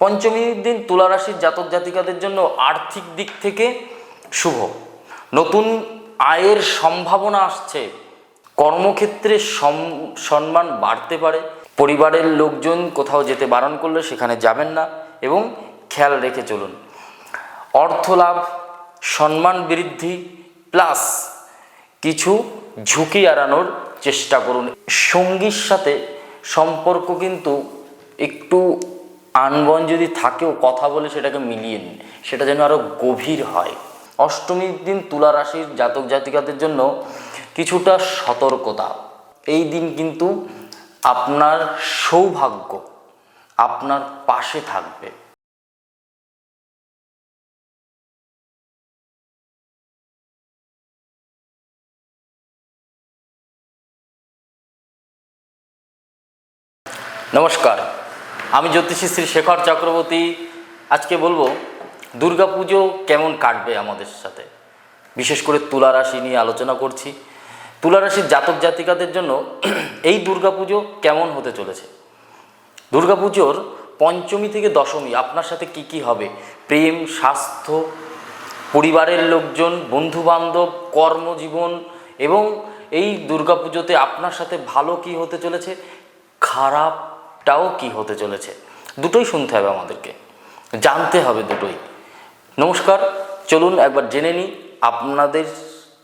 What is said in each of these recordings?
পঞ্চমীর দিন তুলা রাশির জাতক জাতিকাদের জন্য আর্থিক দিক থেকে শুভ। নতুন আয়ের সম্ভাবনা আসছে। কর্মক্ষেত্রে সম্মান বাড়তে পারে। পরিবারের লোকজন কোথাও যেতে বারণ করলে সেখানে যাবেন না এবং খেয়াল রেখে চলুন। অর্থ লাভ, সম্মান বৃদ্ধি, প্লাস কিছু ঝুঁকি এড়ানোর চেষ্টা করুন। সঙ্গীর সাথে সম্পর্ক কিন্তু একটু আনবন যদি থাকেও কথা বলে সেটাকে মিলিয়ে নিন, সেটা যেন আরও গভীর হয়। অষ্টমীর দিন তুলা রাশির জাতক জাতিকাদের জন্য কিছুটা সতর্কতা। এই দিন কিন্তু আপনার সৌভাগ্য আপনার পাশে থাকবে। নমস্কার। আমি জ্যোতিষী শ্রী শেখর চক্রবর্তী, আজকে বলব, দুর্গাপুজো কেমন কাটবে আমাদের সাথে? বিশেষ করে তুলা রাশি নিয়ে আলোচনা করছি। তুলা রাশির জাতক জাতিকাদের জন্য এই দুর্গাপুজো কেমন হতে চলেছে? দুর্গাপুজোর পঞ্চমী থেকে দশমী, আপনার সাথে কি কি হবে? প্রেম, স্বাস্থ্য, পরিবারের লোকজন, বন্ধুবান্ধব, কর্মজীবন, এবং এই দুর্গাপুজোতে আপনার সাথে ভালো কি হতে চলেছে? খারাপটাও কি হতে চলেছে? দুটোই শুনতে হবে আমাদেরকে। জানতে হবে দুটোই। নমস্কার, চলুন একবার জেনে নিই আপনাদের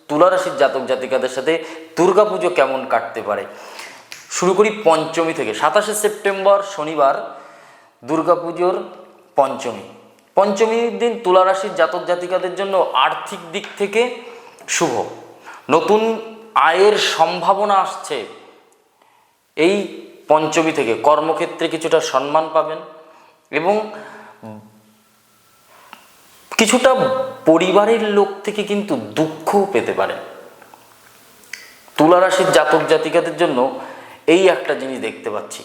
তুলারাশির জাতক জাতিকাদের সাথে দুর্গাপুজো কেমন কাটতে পারে। শুরু করি পঞ্চমী থেকে। সাতাশে সেপ্টেম্বর শনিবার দুর্গাপুজোর পঞ্চমী। পঞ্চমীর দিন তুলা রাশির জাতক জাতিকাদের জন্য আর্থিক দিক থেকে শুভ। নতুন আয়ের সম্ভাবনা আসছে। এই পঞ্চমী থেকে কর্মক্ষেত্রে কিছুটা সম্মান পাবেন এবং কিছুটা পরিবারের লোক থেকে কিন্তু দুঃখও পেতে পারেন। তুলা রাশির জাতক জাতিকাদের জন্য এই একটা জিনিস দেখতে পাচ্ছি।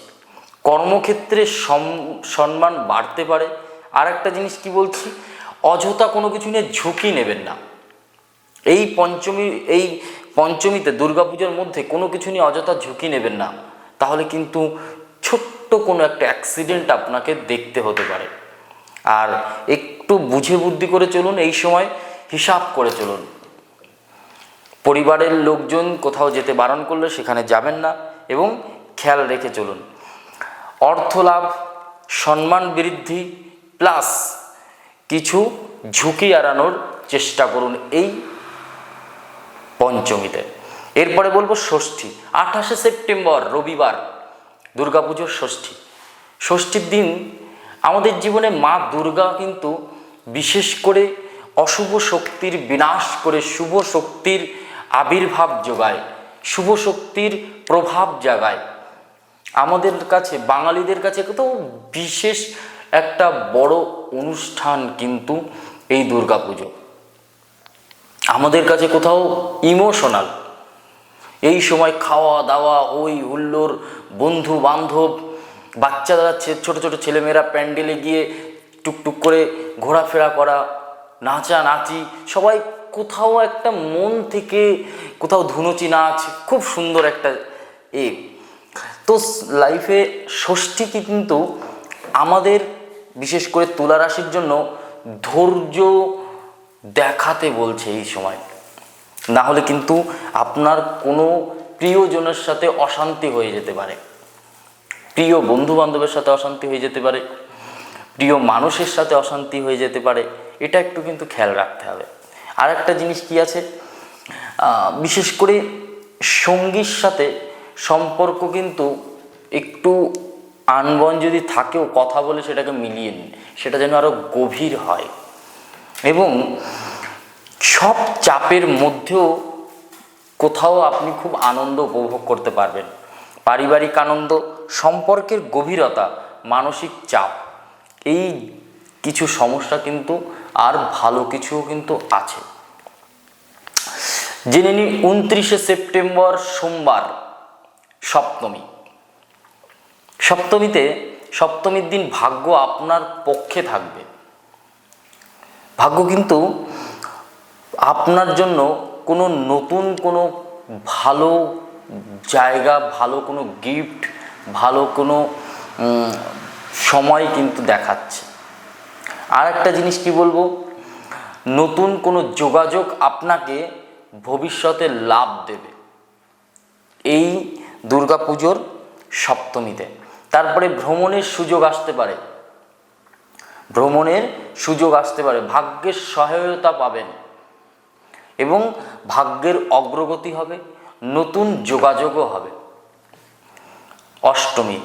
কর্মক্ষেত্রে সম- সম্মান বাড়তে পারে। আর একটা জিনিস কি বলছি? অযথা কোনো কিছু নিয়ে ঝুঁকি নেবেন না। এই পঞ্চমী, এই পঞ্চমীতে দুর্গাপূজার মধ্যে কোনো কিছু নিয়ে অযথা ঝুঁকি নেবেন না। তাহলে কিন্তু ছোট্ট কোনো একটা অ্যাক্সিডেন্ট আপনাকে দেখতে হতে পারে। আর একটু বুঝে বুদ্ধি করে চলুন, এই সময় হিসাব করে চলুন। পরিবারের লোকজন কোথাও যেতে বারণ করলে সেখানে যাবেন না এবং খেয়াল রেখে চলুন। অর্থ লাভ, সম্মান বৃদ্ধি প্লাস কিছু ঝুঁকি এড়ানোর চেষ্টা করুন এই পঞ্চমীতে। এরপরে বলব ষষ্ঠী, আঠাশে সেপ্টেম্বর, রবিবার দুর্গাপুজোর ষষ্ঠী। ষষ্ঠীর দিন আমাদের জীবনে মা দুর্গা কিন্তু বিশেষ করে অশুভ শক্তির বিনাশ করে শুভ শক্তির আবির্ভাব যোগায়, শুভ শক্তির প্রভাব জাগায়। আমাদের কাছে, বাঙালিদের কাছে কত বিশেষ একটা বড় অনুষ্ঠান কিন্তু এই দুর্গাপুজো। আমাদের কাছে কোথাও ইমোশনাল এই সময় খাওয়া দাওয়া, ওই হুল্লোর বন্ধু বান্ধব বাচ্চারা ছোট ছোট ছেলেমেয়েরা প্যান্ডেলে গিয়ে টুকটুক করে ঘোরাফেরা করা, নাচা নাচি, সবাই কোথাও একটা মন থেকে কোথাও ধুনুচি নাচ, খুব সুন্দর একটা এ। তো লাইফে ষষ্ঠী কিন্তু আমাদের বিশেষ করে তুলা রাশির জন্য ধৈর্য দেখাতে বলছে এই সময়। না হলে কিন্তু আপনার কোনো প্রিয়জনের সাথে অশান্তি হয়ে যেতে পারে। প্রিয় বন্ধু বান্ধবের সাথে অশান্তি হয়ে যেতে পারে। প্রিয় মানুষের সাথে অশান্তি হয়ে যেতে পারে। এটা একটু কিন্তু খেয়াল রাখতে হবে। আর একটা জিনিস কি আছে? বিশেষ করে সঙ্গীর সাথে সম্পর্ক কিন্তু একটু আনবন যদি থাকেও কথা বলে সেটাকে মিলিয়ে নিন, সেটা যেন আরও গভীর হয়। এবং সব চাপের মধ্যেও কোথাও আপনি খুব আনন্দ উপভোগ করতে পারবেন। পারিবারিক আনন্দ, সম্পর্কের গভীরতা, মানসিক চাপ, এই কিছু সমস্যা কিন্তু আর ভালো কিছুও কিন্তু আছে। জেনে নিন উনত্রিশে সেপ্টেম্বর সোমবার, সপ্তমী। সপ্তমীতে সপ্তমীর দিন ভাগ্য আপনার পক্ষে থাকবে। ভাগ্য কিন্তু আপনার জন্য কোনো নতুন কোনো ভালো জায়গা, ভালো কোনো গিফট ভালো কোনো সময় কিন্তু দেখাচ্ছে। আর একটা জিনিস কি বলব? নতুন কোনো যোগাযোগ আপনাকে ভবিষ্যতে লাভ দেবে। এই দুর্গাপুজোর সপ্তমীতে। তারপরে ভ্রমণের সুযোগ আসতে পারে। ভ্রমণের সুযোগ আসতে পারে। ভাগ্যের সহায়তা পাবেন। এবং ভাগ্যের অগ্রগতি হবে, নতুন যোগাযোগও হবে। অষ্টমী,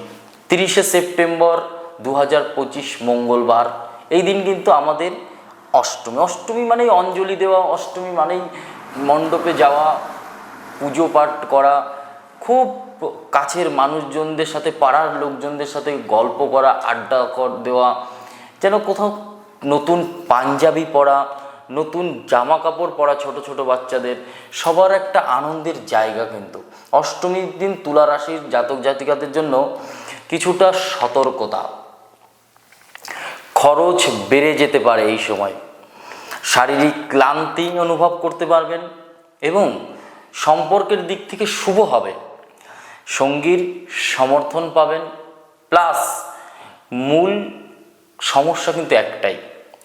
তিরিশে সেপ্টেম্বর দু হাজার পঁচিশ মঙ্গলবার। এই দিন কিন্তু আমাদের অষ্টমী। অষ্টমী মানেই অঞ্জলি দেওয়া, অষ্টমী মানেই মণ্ডপে যাওয়া, পুজো পাঠ করা, খুব কাছের মানুষজনদের সাথে, পাড়ার লোকজনদের সাথে গল্প করা, আড্ডা কর- দেওয়া, যেন কোথাও নতুন পাঞ্জাবি পরা নতুন জামা কাপড় পরা ছোট ছোট বাচ্চাদের, সবার একটা আনন্দের জায়গা কিন্তু। অষ্টমীর দিন তুলা রাশির জাতক জাতিকাদের জন্য কিছুটা সতর্কতা। খরচ বেড়ে যেতে পারে এই সময়। শারীরিক ক্লান্তি অনুভব করতে পারবেন এবং সম্পর্কের দিক থেকে শুভ হবে। সঙ্গীর সমর্থন পাবেন, প্লাস মূল সমস্যা কিন্তু একটাই,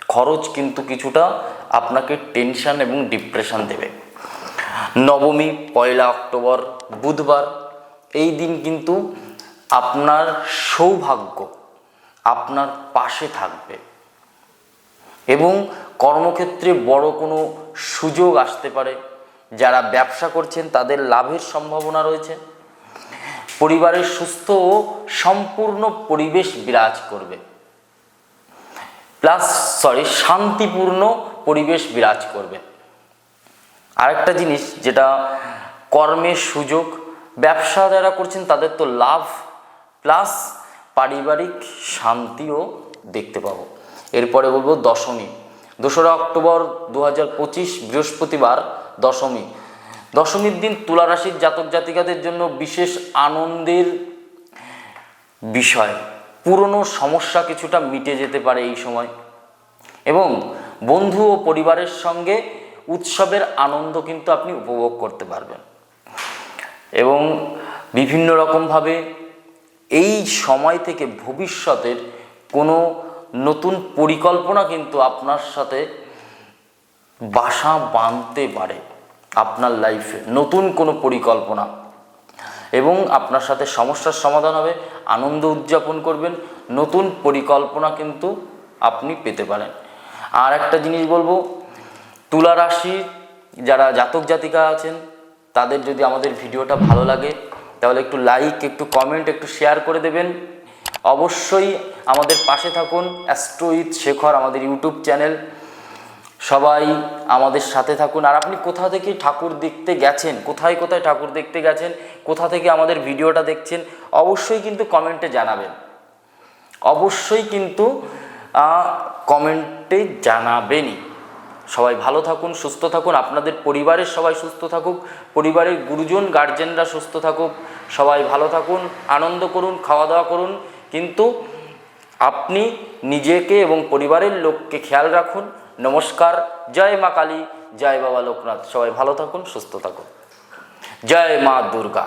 খরচ কিন্তু কিছুটা আপনাকে টেনশন এবং ডিপ্রেশন দেবে। নবমী, পয়লা অক্টোবর, বুধবার, এই দিন কিন্তু আপনার সৌভাগ্য আপনার পাশে থাকবে। এবং কর্মক্ষেত্রে বড় কোনো সুযোগ আসতে পারে। যারা ব্যবসা করছেন, তাদের লাভের সম্ভাবনা রয়েছে। পরিবারের সুস্থ ও সম্পূর্ণ পরিবেশ বিরাজ করবে। প্লাস সরি শান্তিপূর্ণ পরিবেশ বিরাজ করবে। আরেকটা জিনিস যেটা কর্মের সুযোগ, ব্যবসা যারা করছেন তাদের তো লাভ, প্লাস পারিবারিক শান্তিও দেখতে পাবো। এরপরে বলব দশমী। দোসরা অক্টোবর দু হাজার পঁচিশ, বৃহস্পতিবার দশমী। দশমীর দিন তুলা রাশির জাতক জাতিকাদের জন্য বিশেষ আনন্দের বিষয়। পুরনো সমস্যা কিছুটা মিটে যেতে পারে এই সময়। এবং বন্ধু ও পরিবারের সঙ্গে উৎসবের আনন্দ কিন্তু আপনি উপভোগ করতে পারবেন। এবং বিভিন্ন রকমভাবে এই সময় থেকে ভবিষ্যতের কোনো নতুন পরিকল্পনা কিন্তু আপনার সাথে বাসা বাঁধতে পারে আপনার লাইফে, নতুন কোনো পরিকল্পনা। এবং আপনার সাথে সমস্যার সমাধান হবে, আনন্দ উদযাপন করবেন, নতুন পরিকল্পনা কিন্তু আপনি পেতে পারেন। আর একটা জিনিস বলব, তুলা রাশি যারা জাতক জাতিকা আছেন, তাদের যদি আমাদের ভিডিওটা ভালো লাগে, তাহলে একটু লাইক একটু কমেন্ট একটু শেয়ার করে দেবেন। অবশ্যই আমাদের পাশে থাকুন অ্যাস্ট্রোইথ শেখর আমাদের ইউটিউব চ্যানেল সবাই আমাদের সাথে থাকুন। আর আপনি কোথা থেকে ঠাকুর দেখতে গেছেন, কোথায় কোথায় ঠাকুর দেখতে গেছেন, কোথা থেকে আমাদের ভিডিওটা দেখছেন, অবশ্যই কিন্তু কমেন্টে জানাবেন। অবশ্যই কিন্তু কমেন্টে জানাবেনই। সবাই ভালো থাকুন, সুস্থ থাকুন, আপনাদের পরিবারের সবাই সুস্থ থাকুক, পরিবারের গুরুজন গার্জেনরা সুস্থ থাকুক, সবাই ভালো থাকুন, আনন্দ করুন খাওয়া দাওয়া করুন, কিন্তু আপনি নিজেকে এবং পরিবারের লোককে খেয়াল রাখুন। নমস্কার, জয় মা কালী, জয় বাবা লোকনাথ। সবাই ভালো থাকুন, সুস্থ থাকুন। জয় মা দুর্গা।